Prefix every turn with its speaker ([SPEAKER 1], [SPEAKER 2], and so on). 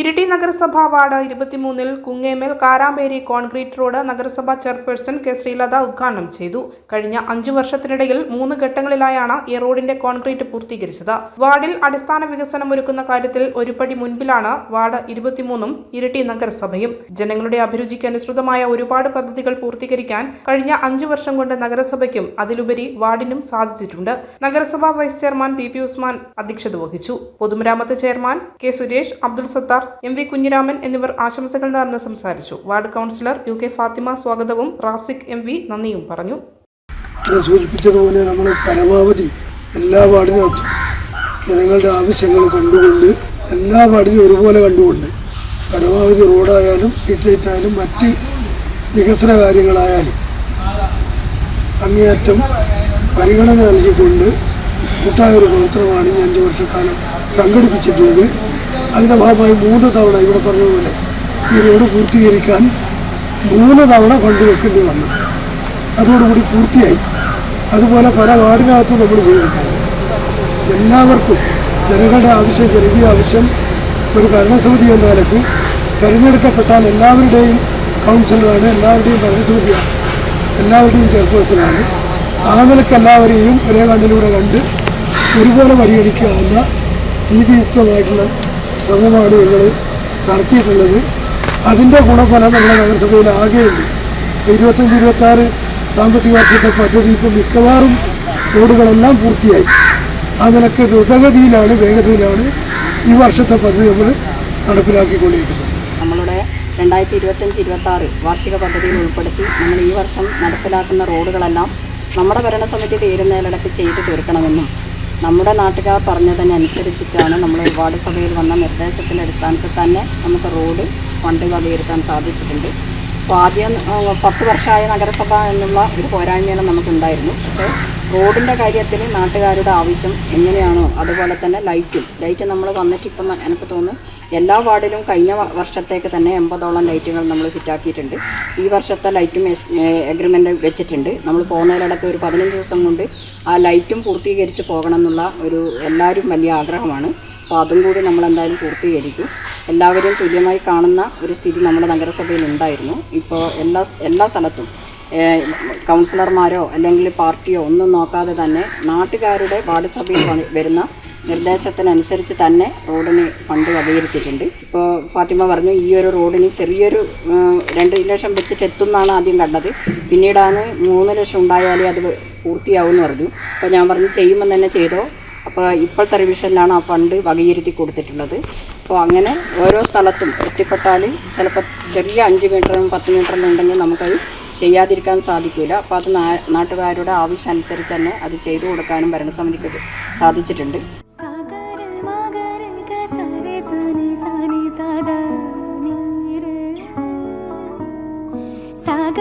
[SPEAKER 1] ഇരിട്ടി നഗരസഭ വാർഡ് ഇരുപത്തിമൂന്നിൽ കുങ്ങേമേൽ കാരാമ്പേരി concrete road നഗരസഭാ ചെയർപേഴ്സൺ കെ ശ്രീലത ഉദ്ഘാടനം ചെയ്തു. കഴിഞ്ഞ അഞ്ചു വർഷത്തിനിടയിൽ മൂന്ന് ഘട്ടങ്ങളിലായാണ് ഈ റോഡിന്റെ കോൺക്രീറ്റ് പൂർത്തീകരിച്ചത്. വാർഡിൽ അടിസ്ഥാന വികസനം ഒരുക്കുന്ന കാര്യത്തിൽ ഒരുപടി മുൻപിലാണ് വാർഡ് ഇരുപത്തിമൂന്നും ഇരിട്ടി നഗരസഭയും. ജനങ്ങളുടെ അഭിരുചിക്ക് അനുസൃതമായ ഒരുപാട് പദ്ധതികൾ പൂർത്തീകരിക്കാൻ കഴിഞ്ഞ അഞ്ചു വർഷം കൊണ്ട് നഗരസഭയ്ക്കും അതിലുപരി വാർഡിനും സാധിച്ചിട്ടുണ്ട്. നഗരസഭാ vice chairman P P Usman അധ്യക്ഷത വഹിച്ചു. പൊതുമരാമത്ത് chairman K Suresh Abdul Sathar M V Kunhiraman എന്നിവർ ആശംസകൾ നേർന്ന് സംസാരിച്ചു. Ward councillor U K Fathima സ്വാഗതവും റാസിഖ് എം വി നന്ദിയും പറഞ്ഞു.
[SPEAKER 2] സൂചിപ്പിച്ചതുപോലെ നമ്മൾ പരമാവധി എല്ലാ വാർഡിനകത്തും ജനങ്ങളുടെ ആവശ്യങ്ങൾ കണ്ടുകൊണ്ട് എല്ലാ വാർഡിനും ഒരുപോലെ കണ്ടുകൊണ്ട് പരമാവധി റോഡായാലും സ്ട്രീറ്റ് ലൈറ്റ് ആയാലും മറ്റ് വികസന കാര്യങ്ങളായാലും അങ്ങേയറ്റം പരിഗണന നൽകിക്കൊണ്ട് കൂട്ടായ ഒരു പ്രവർത്തനമാണ് ഈ അഞ്ച് വർഷക്കാലം സംഘടിപ്പിച്ചിട്ടുള്ളത്. അതിന്റെ ഭാഗമായി മൂന്ന് തവണ ഇവിടെ പറഞ്ഞതുപോലെ ഈ റോഡ് പൂർത്തീകരിക്കാൻ മൂന്ന് തവണ ഫണ്ട് വെക്കേണ്ടി വന്നു. അതോടുകൂടി പൂർത്തിയായി. അതുപോലെ പല വാർഡിനകത്തും നമ്മൾ ചെയ്തിട്ടുണ്ട്. എല്ലാവർക്കും ജനങ്ങളുടെ ആവശ്യം ജനകീയ ആവശ്യം ഒരു ഭരണസമിതി എന്ന നിലയ്ക്ക് തിരഞ്ഞെടുക്കപ്പെട്ടാൽ എല്ലാവരുടെയും കൗൺസിലറാണ് എല്ലാവരുടെയും ഭരണസമിതിയാണ് എല്ലാവരുടെയും ചെയർപേഴ്സണാണ്. ആ നിലയ്ക്ക് എല്ലാവരെയും ഒരേ കണ്ണിലൂടെ കണ്ട് ഒരുപോലെ പരിഗണിക്കുക എന്ന നീതിയുക്തമായിട്ടുള്ള ശ്രമമാണ് ഞങ്ങൾ നടത്തിയിട്ടുള്ളത്. അതിന്റെ ഗുണഫലം നമ്മുടെ നഗരസഭയിൽ ആകെയുണ്ട്. ഇരുപത്തഞ്ച് ഇരുപത്താറ് സാമ്പത്തിക വർഷത്തെ പദ്ധതി ഇപ്പം മിക്കവാറും റോഡുകളെല്ലാം പൂർത്തിയായി. ആ നിലയ്ക്ക് ദ്രുതഗതിയിലാണ് വേഗതയിലാണ് ഈ വർഷത്തെ പദ്ധതി നമ്മൾ നടപ്പിലാക്കിക്കൊണ്ടിരിക്കുന്നത്.
[SPEAKER 3] നമ്മളുടെ രണ്ടായിരത്തി ഇരുപത്തഞ്ച് ഇരുപത്തി ആറ് വാർഷിക പദ്ധതിയിൽ ഉൾപ്പെടുത്തി നമ്മൾ ഈ വർഷം നടപ്പിലാക്കുന്ന റോഡുകളെല്ലാം നമ്മുടെ ഭരണസമിതി തീരുന്നതിലിടക്ക് ചെയ്തു തീർക്കണമെന്നും നമ്മുടെ നാട്ടുകാർ പറഞ്ഞതിനനുസരിച്ചിട്ടാണ് നമ്മൾ ഒരുപാട് സഭയിൽ വന്ന നിർദ്ദേശത്തിന്റെ അടിസ്ഥാനത്തിൽ തന്നെ നമുക്ക് റോഡ് ഫണ്ട് വകയിരുത്താൻ സാധിച്ചിട്ടുണ്ട്. അപ്പോൾ ആദ്യം പത്ത് വർഷമായ നഗരസഭ എന്നുള്ള ഒരു പോരായ്മയാണ് നമുക്കുണ്ടായിരുന്നു. പക്ഷേ റോഡിന്റെ കാര്യത്തിൽ നാട്ടുകാരുടെ ആവശ്യം എങ്ങനെയാണോ അതുപോലെ തന്നെ ലൈറ്റും ലൈറ്റ് നമ്മൾ വന്നിട്ട് ഇപ്പം എനിക്ക് തോന്നുന്നു എല്ലാ വാർഡിലും കഴിഞ്ഞ വർഷത്തേക്ക് തന്നെ എൺപതോളം ലൈറ്റുകൾ നമ്മൾ ഫിറ്റാക്കിയിട്ടുണ്ട് ഈ വർഷത്തെ ലൈറ്റും എഗ്രിമെന്റ് വെച്ചിട്ടുണ്ട്. നമ്മൾ പോകുന്നതിലടക്കം ഒരു പതിനഞ്ച് ദിവസം കൊണ്ട് ആ ലൈറ്റും പൂർത്തീകരിച്ച് പോകണം എന്നുള്ള ഒരു എല്ലാവരും വലിയ ആഗ്രഹമാണ്. അപ്പോൾ അതും കൂടി നമ്മൾ എന്തായാലും പൂർത്തീകരിക്കും. എല്ലാവരും തുല്യമായി കാണുന്ന ഒരു സ്ഥിതി നമ്മുടെ നഗരസഭയിൽ ഉണ്ടായിരുന്നു. ഇപ്പോൾ എല്ലാ എല്ലാ സ്ഥലത്തും കൗൺസിലർമാരോ അല്ലെങ്കിൽ പാർട്ടിയോ ഒന്നും നോക്കാതെ തന്നെ നാട്ടുകാരുടെ വാർഡ് സഭയിൽ വരുന്ന നിർദ്ദേശത്തിനനുസരിച്ച് തന്നെ റോഡിന് ഫണ്ട് വകയിരുത്തിയിട്ടുണ്ട്. ഇപ്പോൾ ഫാത്തിമ പറഞ്ഞു ഈ ഒരു റോഡിന് ചെറിയൊരു രണ്ട് ലക്ഷം വെച്ചിട്ട് എത്തുമെന്നാണ് ആദ്യം കണ്ടത്. പിന്നീടാണ് മൂന്ന് ലക്ഷം ഉണ്ടായാലേ അത് പൂർത്തിയാവും പറഞ്ഞു. അപ്പോൾ ഞാൻ പറഞ്ഞു ചെയ്യുമ്പോൾ തന്നെ ചെയ്തോ. അപ്പോൾ ഇപ്പോഴത്തെ റിവിഷനിലാണ് ആ ഫണ്ട് വകയിരുത്തി കൊടുത്തിട്ടുള്ളത്. അപ്പോൾ അങ്ങനെ ഓരോ സ്ഥലത്തും എത്തിപ്പെട്ടാൽ ചിലപ്പോൾ ചെറിയ അഞ്ച് മീറ്ററും പത്ത് മീറ്ററും ഉണ്ടെങ്കിൽ നമുക്കത് ചെയ്യാതിരിക്കാൻ സാധിക്കില്ല അപ്പോൾ അത് നാട്ടുകാരുടെ ആവശ്യം അനുസരിച്ച് തന്നെ അത് ചെയ്തു കൊടുക്കാനും ഭരണസമിതിക്ക് സാധിച്ചിട്ടുണ്ട്.